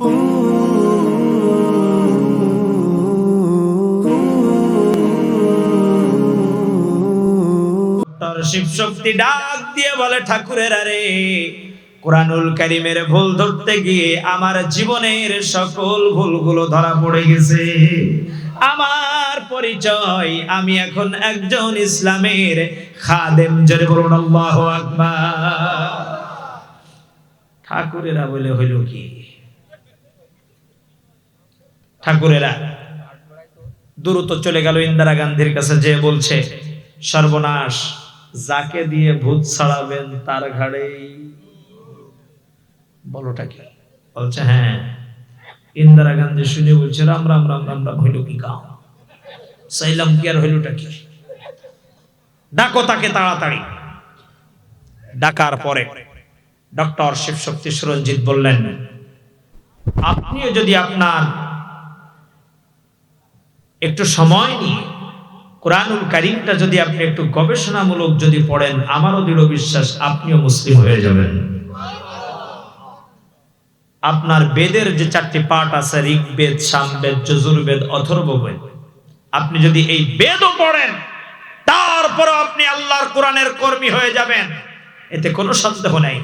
শিব শক্তি ডাক দিয়ে বলে, ঠাকুরের আরে, কোরআনুল ভুল ধরতে গিয়ে আমার জীবনের সকল ভুলগুলো ধরা পড়ে গেছে। আমার পরিচয় আমি এখন একজন ইসলামের খাদেম। জোরে বলুন আকবার। ঠাকুরেরা বলে, হইল কি? ঠাকুরেরা। দ্রুত চলে গেল ইন্দিরা গান্ধীর কাছে, যে বলছে, সর্বনাশ, যাকে দিয়ে ভূত ছাড়াবেন তার ঘাড়েই। বলোটা কি? বলছে হ্যাঁ। ইন্দিরা গান্ধী শুনে বলছে, রাম রাম রাম রাম রাম, হইল কি গাও সাইলাম কি আর হইলটা কি? ডাকো তাকে তাড়াতাড়ি। ডাকার পরে ডক্টর শিবশক্তি সুরঞ্জিত বললেন, আপনিও যদি আপনার একটু সময় নিয়ে কোরআনুল কারিমটা যদি আপনি একটু গবেষণামূলক যদি পড়েন, আমারও দৃঢ় বিশ্বাস আপনিও মুসলিম হয়ে যাবেন। আপনার বেদের যে চারটি পাঠ আছে, ঋগ্বেদ, সামবেদ, যজুর্বেদ, অথর্ববেদ, আপনি যদি এই বেদও পড়েন তারপরে আপনি আল্লাহর কোরআনের কর্মী হয়ে যাবেন। এতে কোনো সন্দেহ নেই।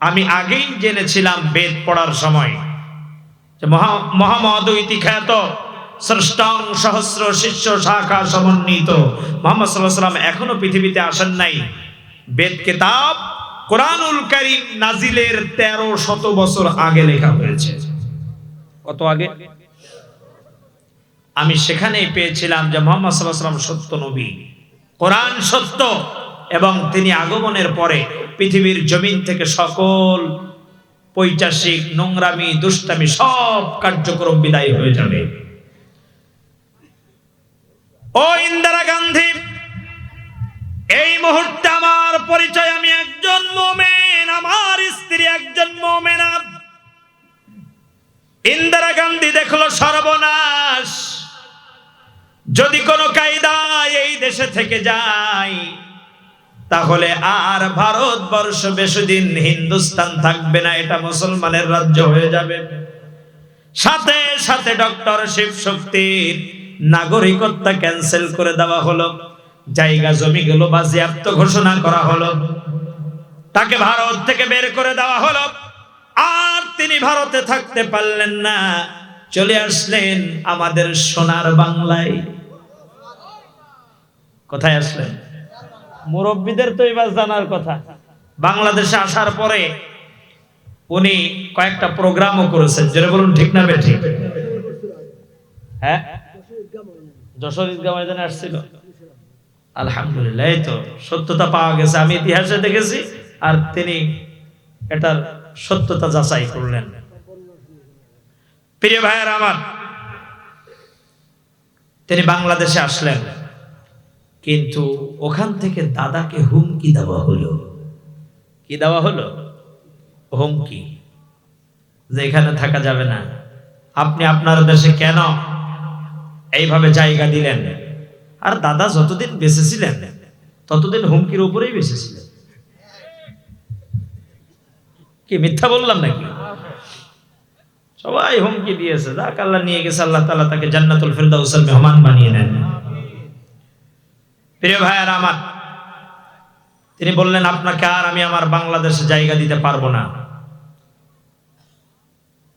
আমি আগেই জেনেছিলাম বেদ পড়ার সময় যে মহা মহামহদৈতি খ্যাত স্রষ্টাং সহস্র শিষ্য শাখা সমন্বিত। মোহাম্মদ সাল্লাহ সাল্লাম এখনও পৃথিবীতে আসেন নাই। বেদ কেতাব কোরআনুল করিম নাজিলের তেরো শত বছর আগে লেখা হয়েছে। কত আগে? আমি সেখানেই পেয়েছিলাম যে মোহাম্মদ সাল্লাহ সাল্লাম সত্য নবী। কোরআন সত্য এবং তিনি আগমনের পরে পৃথিবীর জমিন থেকে সকল পৈচাসিক, নোংরামি, দুষ্টামি সব কার্যক্রম বিদায় হয়ে যাবে। ও ইন্দিরা গান্ধী, এই মুহূর্তে আমার পরিচয়, আমি একজন মোমেন, আমার স্ত্রী একজন মোমেনা। ইন্দিরা গান্ধী দেখল সর্বনাশ। যদি কোনো কায়দা এই দেশে থেকে যায়, তাহলে আর ভারতবর্ষ বেশিদিন হিন্দুস্তান থাকবে না, এটা মুসলমানের রাজ্য হয়ে যাবে। সাথে সাথে ডক্টর শিব শক্তির নাগরিকত্ব ক্যান্সেল করে দেওয়া হলো। জায়গা জমিগুলো বাজেয়াপ্ত ঘোষণা করা হলো। তাকে ভারত থেকে বের করে দেওয়া হলো। আর তিনি ভারতে থাকতে পারলেন না। চলে আসলেন আমাদের সোনার বাংলায়। কোথায় আসলেন? মুরব্বীদের তো এবার জানার কথা। বাংলাদেশে আসার পরে উনি কয়েকটা প্রোগ্রামও করেছেন। যেটা বলুন ঠিক না বেঠি হ্যাঁ? যশোর ঈদগাহ ময়দানে আসছিল। আলহামদুলিল্লাহ, এই তো সত্যতা পাওয়া গেছে। আমি ইতিহাসে দেখেছি আর তিনি এটার সত্যতা যাচাই করলেন। প্রিয় ভাইয়ের আমার, তিনি বাংলাদেশে আসলেন, কিন্তু ওখান থেকে দাদাকে হুমকি দেওয়া হলো। কি দেওয়া হলো? হুমকি। যে এখানে থাকা যাবে না। আপনি আপনার দেশে কেন এইভাবে জায়গা দিলেন। আর দাদা যতদিন বেঁচে ছিলেন ততদিন হুমকির উপরেই বেঁচে ছিলেন কি মিথ্যা বললাম নাকি? সবাই হুমকি দিয়েছে। যাক, আল্লাহ নিয়ে গেছে, আল্লাহ তাআলা তাকে জান্নাতুল ফেরদাউসের মেহমান বানিয়ে নেন। প্রিয় ভাইয়ার আমার, তিনি বললেন, আপনাকে আর আমি আমার বাংলাদেশে জায়গা দিতে পারব না।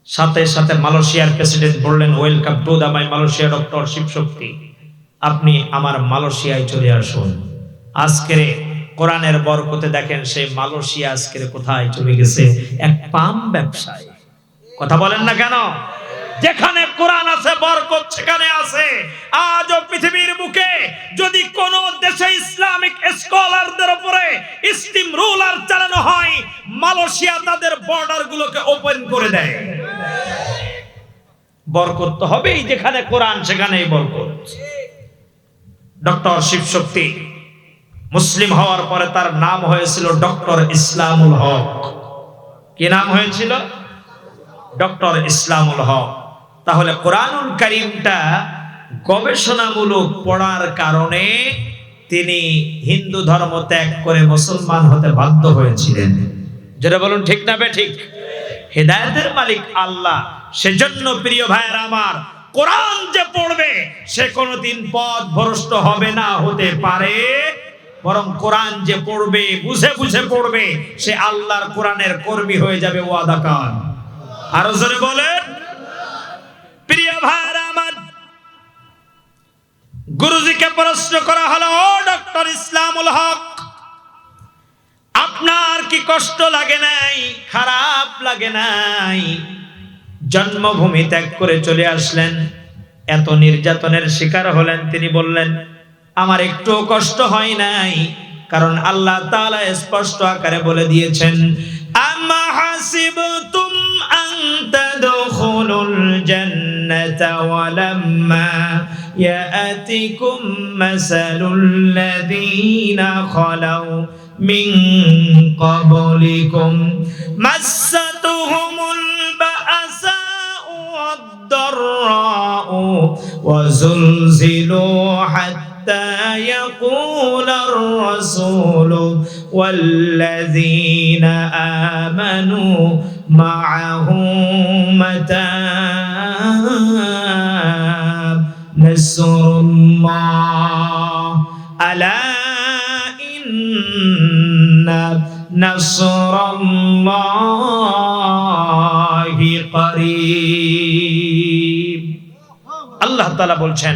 সাথে সাথে মালয়েশিয়ার প্রেসিডেন্ট বললেন, welcome to the my Malaysia, doctor Shivshakti. আপনি আমার মালয়েশিয়ায় চলে আসুন। আজকের কোরআনের বরকতে দেখেন সেই মালয়েশিয়া আজকের কোথায় চলে গেছে? এক পাম ব্যবসায়। কথা বলেন না কেন? যেখানে কোরআন আছে, বরকত সেখানে আছে। আজও পৃথিবীর বুকে যদি কোন দেশে ইসলামিক স্কলারদের উপরে স্টিম রুলার চালানো হয়, মালয়েশিয়া তাদের বর্ডার গুলোকে ওপেন করে দেয়। বরকত তো হবেই যেখানে কোরআন, সেখানেই বরকত। ডক্টর শিবশক্তি মুসলিম হওয়ার পরে তার নাম হয়েছিল ডক্টর ইসলামুল হক। কি নাম হয়েছিল? ডক্টর ইসলামুল হক। তাহলে কোরআনুল করিমটা গবেষণামূলক পড়ার কারণে তিনি হিন্দু ধর্ম ত্যাগ করে মুসলমান হতে বাধ্য হয়েছিলেন। যেটা বলুন, ঠিক না বে ঠিক? হেদায়েতের মালিক আল্লাহ। সেজন্য প্রিয় ভাইয়ের আমার, কোরআন যে পড়বে, সে কোনোদিন পথ ভ্রষ্ট হবে না, হতে পারে। বরং কোরআন যে পড়বে, বুঝে বুঝে পড়বে, সে আল্লাহর কোরআনের কর্মী হয়ে যাবে ওয়াদাকার আরও জোরে বলেন। প্রিয় ভাইয়ের আমার, গুরুজিকে প্রশ্ন করা হলো ডক্টর ইসলামুল হক, আপনার কি কষ্ট লাগে নাই, খারাপ লাগে নাই? জন্মভূমি ত্যাগ করে চলে আসলেন। এত নির্যাতনের শিকার হলেন তিনি বললেন, আমার একটু কষ্ট হয় নাই। কারণ আল্লাহ তাআলা স্পষ্ট আকারে বলে দিয়েছেন আম্মা হাসিবতুম আন তাদখুলুল জান্নাতা ওয়ালাম্মা ইয়াতিকুম মাসালুল লাযীনা খালাউ মিন ক্বাবলিকুম মাসাতুহুমুল বা'সাউ والضراء وزلزلوا حتى يقول الرسول والذين آمنوا معه متى نصر الله. ألا إن نصر الله তাআলা বলছেন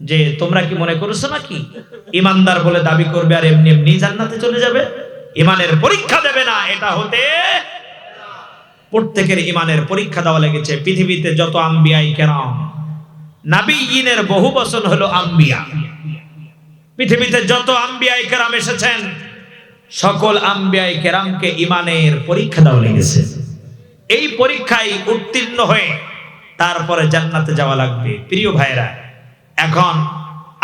যে, তোমরা কি মনে করছ নাকি? ইমানদার বলে দাবি করবে আর এমনি এমনি জান্নাতে চলে যাবে? ইমানের পরীক্ষা দেবে না, এটা হতে প্রত্যেকের ইমানের পরীক্ষা দেওয়া লেগেছে। পৃথিবীতে যত আম্বিয়াই কেরাম, নাবিয়িনের বহু বচন হলো আম্বিয়া। পৃথিবীতে যত আম্বিয়াই কেরাম এসেছেন, সকল আম্বিয়াই কেরামকে ইমানের পরীক্ষা দেওয়া লেগেছে। এই পরীক্ষায় উত্তীর্ণ হয়ে তারপরে জান্নাতে যাওয়া লাগবে। প্রিয় ভাইরা এখন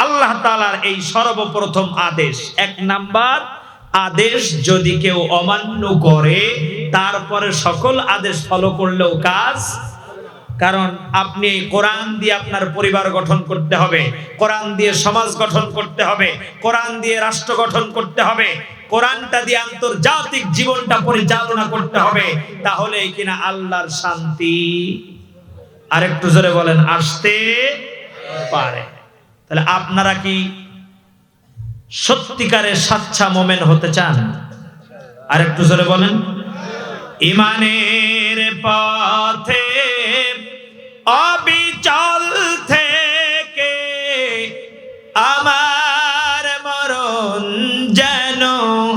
আল্লাহ তালার এই সর্বপ্রথম আদেশ এক নাম্বার, আদেশ যদি কেউ অমান্য করে, তারপরে সকল আদেশ ফলো করলেও কাজ, কারণ আপনি কোরআন দিয়ে আপনার পরিবার গঠন করতে হবে, কোরআন দিয়ে সমাজ গঠন করতে হবে, কোরআন দিয়ে রাষ্ট্র গঠন করতে হবে, কোরআনটা দিয়ে আন্তর্জাতিক জীবনটা পরিচালনা করতে হবে তাহলে কিনা আল্লাহর শান্তি। আরেকটু জোরে বলেন, আসতে পারে। তাহলে আপনারা কি সত্যিকারের সাচ্চা মোমেন হতে চান? আরেকটু জোরে বলেন, ইমানের পথে অবিচল থেকে আমার মরণ যেন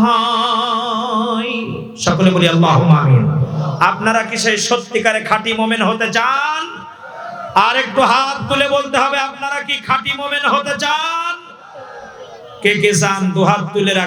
হয়। সকলে বলি আল্লাহ আপনারা কি সেই সত্যিকারে খাঁটি মোমেন হতে চান? আর একটু হাত তুলে বলতে হবে, আপনারা কি খাঁটি মোমেন হতে চান? কে কে চান? দু হাত তুলে